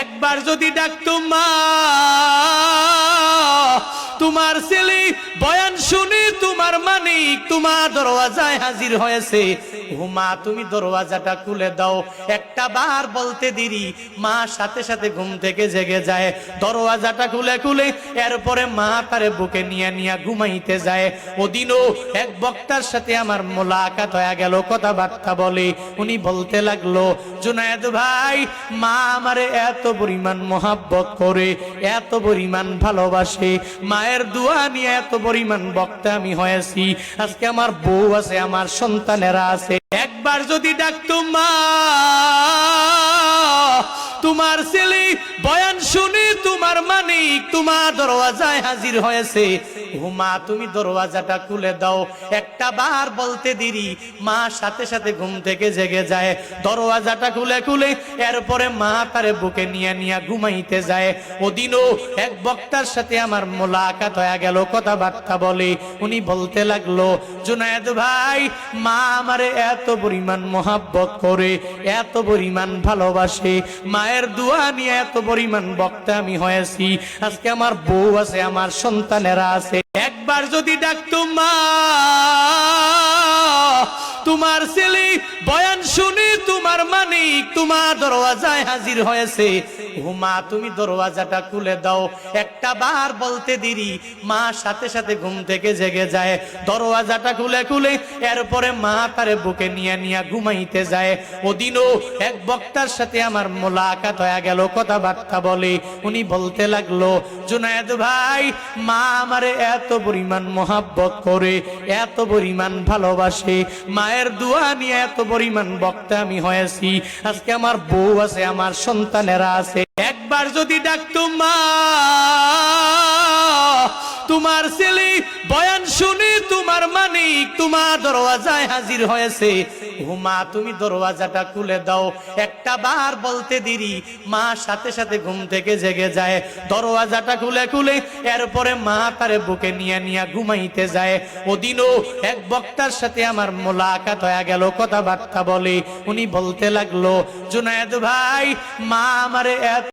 একবার যদি ডাকতো মা তোমার ছেলে বয়ান শুনে তোমার মানিক, তোমার দরওয়াজায় হাজির হয়েছে। ও মা তুমি দরওয়াজাটা খুলে দাও। একটা বার বলতে দেরি, মা সাথে সাথে ঘুম থেকে জেগে যায়। দরওয়াজাটা খুলে খুলে এরপরে মা তারে বুকে নিয়ে নিয়ে ঘুমাইতে যায়। ওদিনও এক বক্তার সাথে আমার মোলাকাত হয়ে গেল, কথাবার্তা বলে। উনি বলতে লাগল, জুনায়েদ ভাই, মা আমারে এত পরিমাণ মোহাব্বত করে, এত পরিমাণ ভালোবাসে। মায়ের দোয়া নিয়ে এত পরিমাণ বক্তা আমি হয়েছি। আজকে আমার বউ আছে, আমার সন্তানেরা আছে। একবার যদি ডাকতো মা, তোমার ছেলে বয়ান শুনে তোমার মানিক, তোমার দরওয়াজায় হাজির হয়েছে। ও মা তুমি দরওয়াজাটা খুলে দাও। একটা বার বলতে দেরি, মা সাথে সাথে ঘুম থেকে জেগে যায়। দরওয়াজাটা খুলে খুলে এরপরে মা তারে বুকে নিয়ে নিয়ে ঘুমাইতে যায়। ওদিনও এক বক্তার সাথে আমার মোলাকাত হয়ে গেল, কথাবার্তা বলে। উনি বলতে লাগল, জুনায়েদ ভাই, মা আমারে এত পরিমাণ মোহাব্বত করে, এত পরিমাণ ভালোবাসে। মায়ের দোয়া নিয়ে এত পরিমাণ বক্তা আমি হয়েছি। আজকে আমার বউ আছে, আমার সন্তানেরা আছে। একবার যদি ডাকতো মা তোমার ছেলে বয়ান শুনে তোমার মানিক তোমার দরওয়াজায় হাজির হয়েছে। ও মা তুমি দরওয়াজাটা খুলে দাও। একটা বার বলতে দেরি, মা সাথে সাথে ঘুম থেকে জেগে যায়। দরওয়াজাটা খুলে খুলে এরপরে মা তারে বুকে নিয়ে নিয়ে ঘুমাইতে যায়। ওদিনও এক বক্তার সাথে আমার মোলাকাত হয়ে গেল, কথাবার্তা বলে। উনি বলতে লাগল, জুনায়েদ ভাই, মা আমারে এত পরিমাণ মোহাব্বত করে, এত পরিমাণ ভালোবাসে। মায়ের দোয়া নিয়ে এত পরিমাণ বক্তা আমি হয়েছি। আজকে আমার বউ আছে, আমার সন্তানেরা আছে। একবার যদি ডাকতো মা, তোমার ছেলে বয়ান শুনে তোমার মানিক, তোমার দরওয়াজায় হাজির হয়েছে। ও মা তুমি দরওয়াজাটা খুলে দাও। একটা বার বলতে দেরি, মা সাথে সাথে ঘুম থেকে জেগে যায়। দরওয়াজাটা খুলে খুলে এরপরে মা তারে বুকে নিয়ে নিয়ে ঘুমাইতে যায়। ওদিনও এক বক্তার সাথে আমার মোলাকাত হয়ে গেল, কথাবার্তা বলে। উনি বলতে লাগল, জুনায়েদ ভাই, মা আমারে এত